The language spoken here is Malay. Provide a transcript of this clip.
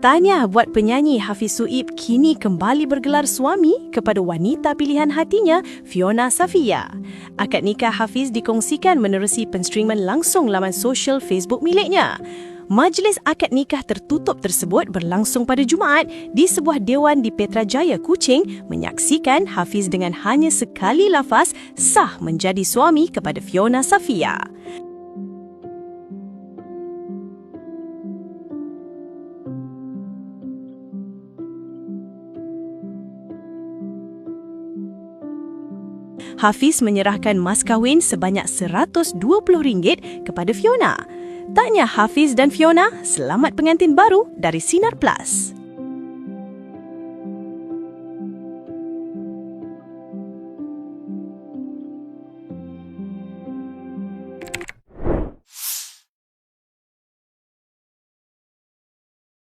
Tanya buat penyanyi Hafiz Suib kini kembali bergelar suami kepada wanita pilihan hatinya, Fiona Safia. Akad nikah Hafiz dikongsikan menerusi penstreaman langsung laman sosial Facebook miliknya. Majlis akad nikah tertutup tersebut berlangsung pada Jumaat di sebuah dewan di Petrajaya, Kuching menyaksikan Hafiz dengan hanya sekali lafaz sah menjadi suami kepada Fiona Safia. Hafiz menyerahkan mas kahwin sebanyak RM120 kepada Fiona. Tanya Hafiz dan Fiona, selamat pengantin baru dari Sinar Plus.